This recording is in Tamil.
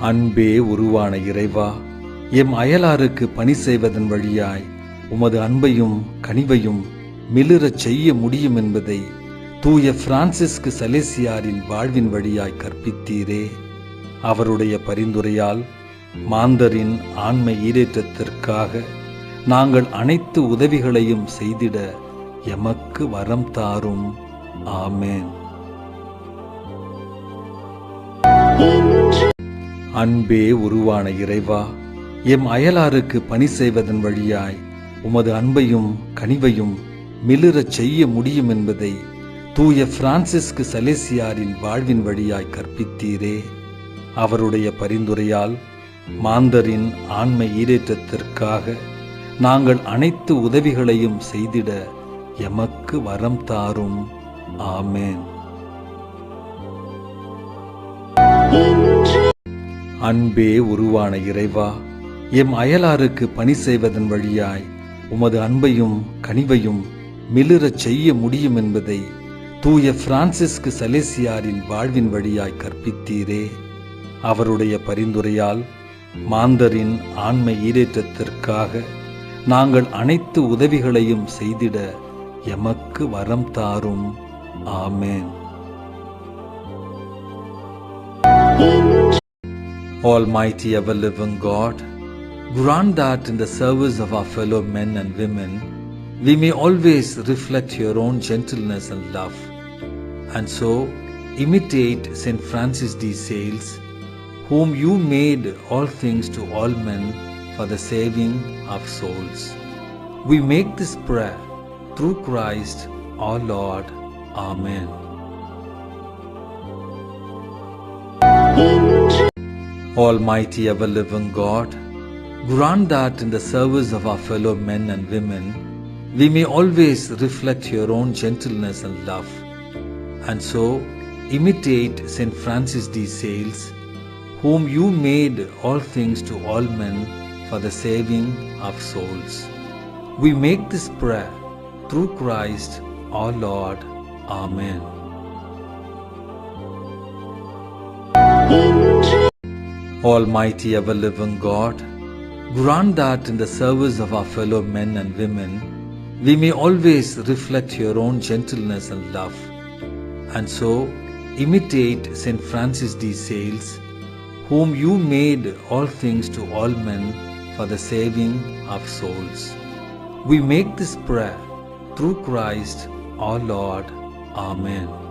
அன்பே உருவான இறைவா எம் அயலாருக்கு பணி செய்வதன் வழியாய் உமது அன்பையும் கனிவையும் மிளிரச் செய்ய முடியும் என்பதை தூய பிரான்சிஸ்கு சலேசியாரின் வாழ்வின் வழியாய் கற்பித்தீரே. அவருடைய பரிந்துரையால் மாந்தரின் ஆண்மை ஈடேற்றத்திற்காக நாங்கள் அனைத்து உதவிகளையும் செய்திட எமக்கு வரம் தாரும். ஆமேன். அன்பே உருவான இறைவா எம் அயலாருக்கு பணி செய்வதன் வழியாய் உமது அன்பையும் கனிவையும் மிளிரச் செய்ய முடியும் என்பதை தூய பிரான்சிஸ்கு சலேசியாரின் வாழ்வின் வழியாய் கற்பித்தீரே. அவருடைய பரிந்துரையால் மாந்தரின் ஆண்மை ஈடேற்றத்திற்காக நாங்கள் அனைத்து உதவிகளையும் செய்திட எமக்கு வரம் தாரும். ஆமேன். அன்பே உருவான இறைவா எம் அயலாருக்கு பணி செய்வதன் வழியாய் உமது அன்பையும் கனிவையும் மிளிரச் செய்ய முடியும் என்பதை தூய பிரான்சிஸ்கு சலேசியாரின் வாழ்வின் வழியாய் கற்பித்தீரே. அவருடைய பரிந்துரையால் மாந்தரின் ஆண்மை ஈடேற்றத்திற்காக நாங்கள் அனைத்து உதவிகளையும் செய்திட எமக்கு வரம் தாரும். ஆமேன். Almighty ever living God, grant that in the service of our fellow men and women, we may always reflect your own gentleness and love, and so imitate St. Francis de Sales, whom you made all things to all men for the saving of souls. We make this prayer through Christ our Lord. Amen. Almighty ever living God, grant that in the service of our fellow men and women, we may always reflect your own gentleness and love, and so imitate St. Francis de Sales, whom you made all things to all men for the saving of souls. We make this prayer through Christ our Lord. Amen. Almighty ever living God, grant that in the service of our fellow men and women, we may always reflect your own gentleness and love, and so imitate St. Francis de Sales, whom you made all things to all men for the saving of souls. We make this prayer through Christ our Lord. Amen.